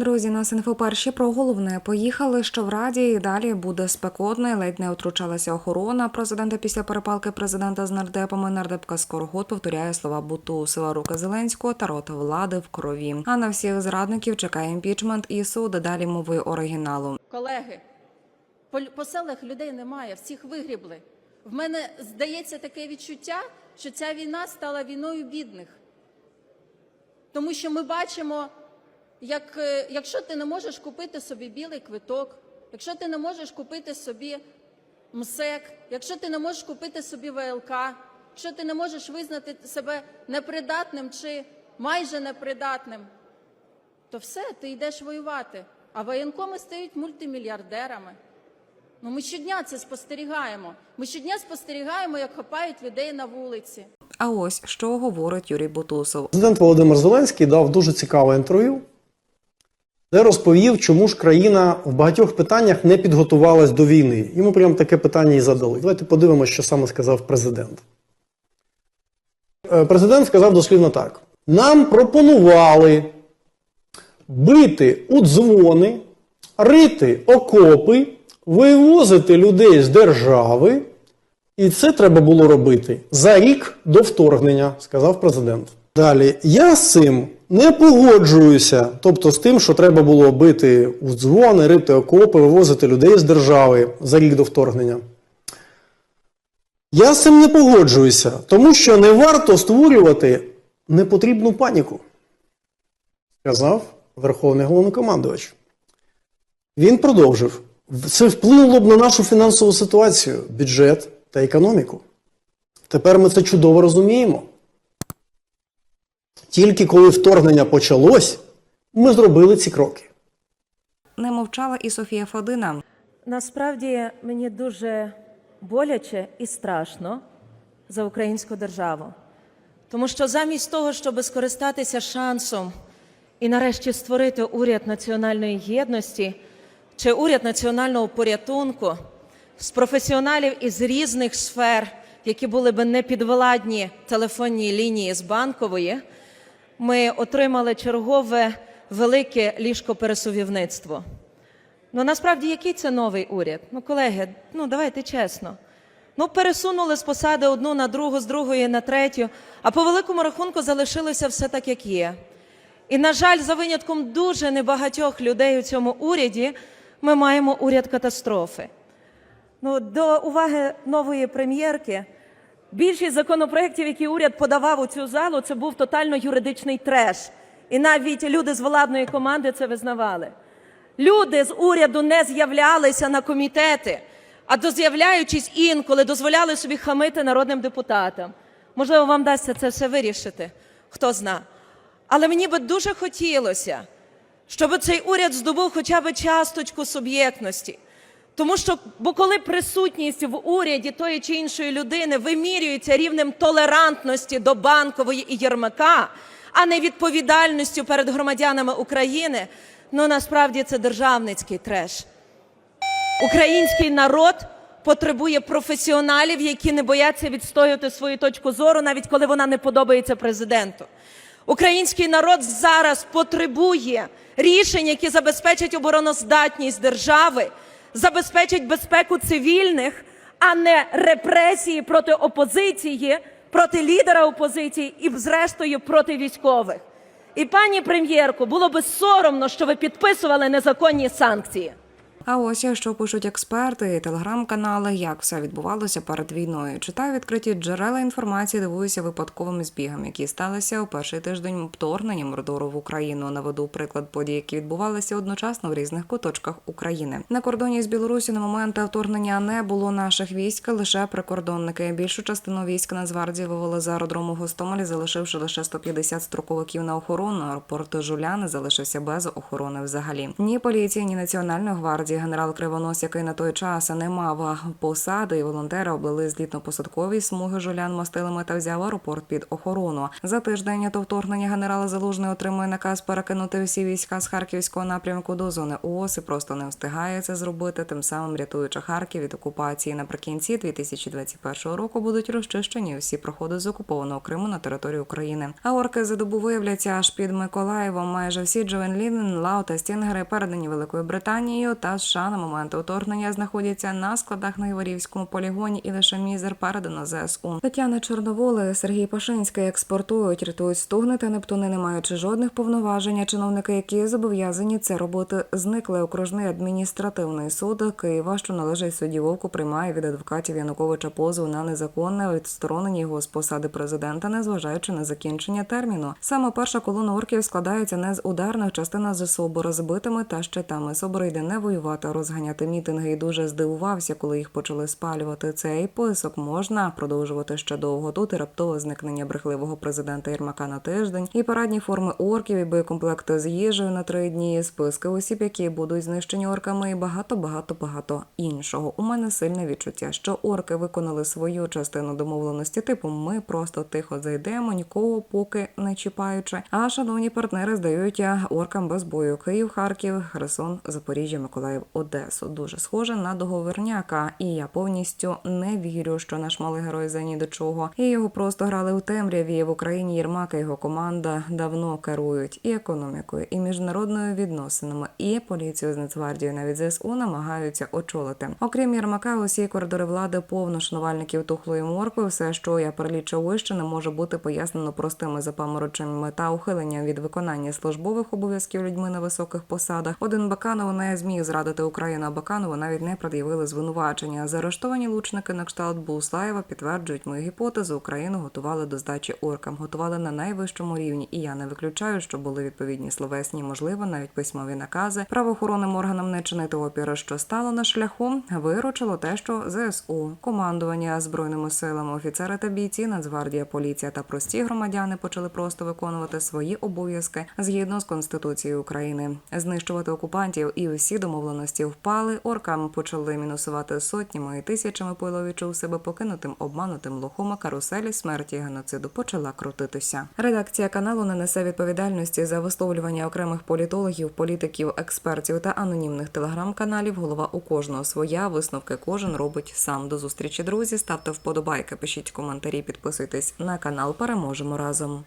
Друзі, нас інфоперші про головне поїхали, що в раді і далі буде спекотно. Ледь не втручалася охорона президента після перепалки президента з нардепами. Нардепка Скороход повторяє слова Бутусова, руки Зеленського та рота влади в крові. А на всіх зрадників чекає імпічмент і суд. Далі мовою оригіналу. Колеги, по селах людей немає, всіх вигрібли. В мене здається таке відчуття, що ця війна стала війною бідних. Тому що ми бачимо, як, е, якщо ти не можеш купити собі білий квиток, якщо ти не можеш купити собі МСЕК, якщо ти не можеш купити собі ВЛК, якщо ти не можеш визнати себе непридатним чи майже непридатним, то все, ти йдеш воювати. А воєнкоми стають мультимільярдерами. Ну, ми щодня це спостерігаємо. Ми щодня спостерігаємо, як хапають людей на вулиці. А ось що говорить Юрій Бутусов. Президент Володимир Зеленський дав дуже цікаве інтерв'ю, де розповів, чому ж країна в багатьох питаннях не підготувалась до війни. Йому прямо таке питання і задали. Давайте подивимося, що саме сказав президент. Е, Президент сказав дослівно так: нам пропонували бити у дзвони, рити окопи, вивозити людей з держави. І це треба було робити за рік до вторгнення, сказав президент. Далі я з цим не погоджуюся, тобто з тим, що треба було бити у дзвони, рити окопи, вивозити людей з держави за рік до вторгнення. Я з цим не погоджуюся, тому що не варто створювати непотрібну паніку, сказав Верховний головнокомандувач. Він продовжив. Це вплинуло б на нашу фінансову ситуацію, бюджет та економіку. Тепер ми це чудово розуміємо. Тільки коли вторгнення почалось, ми зробили ці кроки. Не мовчала і Софія Фадина. Насправді мені дуже боляче і страшно за українську державу. Тому що замість того, щоб скористатися шансом і нарешті створити уряд національної єдності чи уряд національного порятунку з професіоналів із різних сфер, які були би непідвладні телефонній лінії з банкової, ми отримали чергове велике ліжкопересувівництво. Ну насправді який це новий уряд? Ну, колеги, ну давайте чесно. Ну, пересунули з посади одну на другу, з другої на третю, а по великому рахунку залишилося все так, як є. І, на жаль, за винятком дуже небагатьох людей у цьому уряді, ми маємо уряд катастрофи. Ну, до уваги нової прем'єрки. Більшість законопроєктів, які уряд подавав у цю залу, це був тотально юридичний треш. І навіть люди з владної команди це визнавали. Люди з уряду не з'являлися на комітети, а доз'являючись інколи, дозволяли собі хамити народним депутатам. Можливо, вам вдасться це все вирішити, хто зна. Але мені би дуже хотілося, щоб цей уряд здобув хоча б часточку суб'єктності. Тому що, бо коли присутність в уряді тої чи іншої людини вимірюється рівнем толерантності до банкової і Єрмака, а не відповідальністю перед громадянами України, ну насправді це державницький треш. Український народ потребує професіоналів, які не бояться відстоювати свою точку зору, навіть коли вона не подобається президенту. Український народ зараз потребує рішень, які забезпечать обороноздатність держави, забезпечать безпеку цивільних, а не репресії проти опозиції, проти лідера опозиції і, зрештою, проти військових. І пані прем'єрко, було би соромно, що ви підписували незаконні санкції. А ось що пишуть експерти і телеграм-канали, як все відбувалося перед війною. Читаю відкриті джерела інформації, дивуюся випадковим збігам, які сталися у перший тиждень вторгнення Мордору в Україну. Наведу приклад подій, які відбувалися одночасно в різних куточках України. На кордоні з Білорусі на момент вторгнення не було наших військ, лише прикордонники. Більшу частину військ Нацгвардії вивели з аеродрому Гостомелі, залишивши лише 150 строковиків на охорону. Аеропорт Жуляни залишився без охорони взагалі. Ні поліції, ні національної гвардії генерал Кривонос, який на той час не мав посади, і волонтери облили злітно-посадкові смуги жолян мастилами та взяв аеропорт під охорону. За тиждень до вторгнення генерала Залужний отримує наказ перекинути всі війська з харківського напрямку до зони ООС і просто не встигає це зробити, тим самим рятуючи Харків від окупації. Наприкінці 2021 року будуть розчищені всі проходи з окупованого Криму на територію України. А орки за добу виявляться аж під Миколаєвом. Майже всі Джовенлін, Лау та Стінгери передані Великою Британією та США на момент вторгнення знаходяться на складах на Іворівському полігоні, і лише мізер передано ЗСУ. Тетяна Чорноволи, Сергій Пашинський експортують, рятують стугни та нептуни, не маючи жодних повноважень. Чиновники, які зобов'язані це робити, зникли. Окружний адміністративний суд Києва, що належить судді Вовку, приймає від адвокатів Януковича позов на незаконне відсторонення його з посади президента, незважаючи на закінчення терміну. Саме перша колона орків складається не з ударних частина з СОБу розбитими та щитами. СОБР йде не воювати, а розганяти мітинги і дуже здивувався, коли їх почали спалювати. Цей поясок можна продовжувати ще довго. Тут і раптове зникнення брехливого президента Єрмака на тиждень, і парадні форми орків, і боєкомплекти з їжею на три дні, списки осіб, які будуть знищені орками, і багато, багато, багато іншого. У мене сильне відчуття, що орки виконали свою частину домовленості. Типу, ми просто тихо зайдемо, нікого поки не чіпаючи. А шановні партнери здають оркам без бою Київ, Харків, Херсон, Запоріжжя, Миколаїв, Одесу. Дуже схоже на договорняка, і я повністю не вірю, що наш малий герой за ні до чого. І його просто грали у темряві. В Україні Єрмака і його команда давно керують і економікою, і міжнародними відносинами, і поліцією з Нацгвардією навіть ЗСУ намагаються очолити. Окрім Єрмака, усі коридори влади повно шанувальників тухлої моркви. Все, що я перелічив вище, не може бути пояснено простими запамороченнями та ухиленням від виконання службових обов'язків людьми на високих посадах. Один Баканов не зміг зрадити Україну. а Баканову навіть не пред'явили звинувачення. Заарештовані лучники на кшталт Буслаєва підтверджують мою гіпотезу. Україну готували до здачі оркам, готували на найвищому рівні. І я не виключаю, що були відповідні словесні, можливо, навіть письмові накази правоохоронним органам не чинити опіру, що стало на шляху. Виручило те, що ЗСУ, командування збройними силами, офіцери та бійці, Нацгвардія, поліція та прості громадяни почали просто виконувати свої обов'язки згідно з конституцією України, знищувати окупантів і усі домовленості впали. Оркам почали мінусувати сотнями і тисячами. Пило відчув себе покинутим, обманутим лохом, а каруселі смерті і геноциду почала крутитися. Редакція каналу не несе відповідальності за висловлювання окремих політологів, політиків, експертів та анонімних телеграм-каналів. Голова у кожного своя. Висновки кожен робить сам. До зустрічі, друзі. Ставте вподобайки, пишіть коментарі, підписуйтесь на канал. Переможемо разом.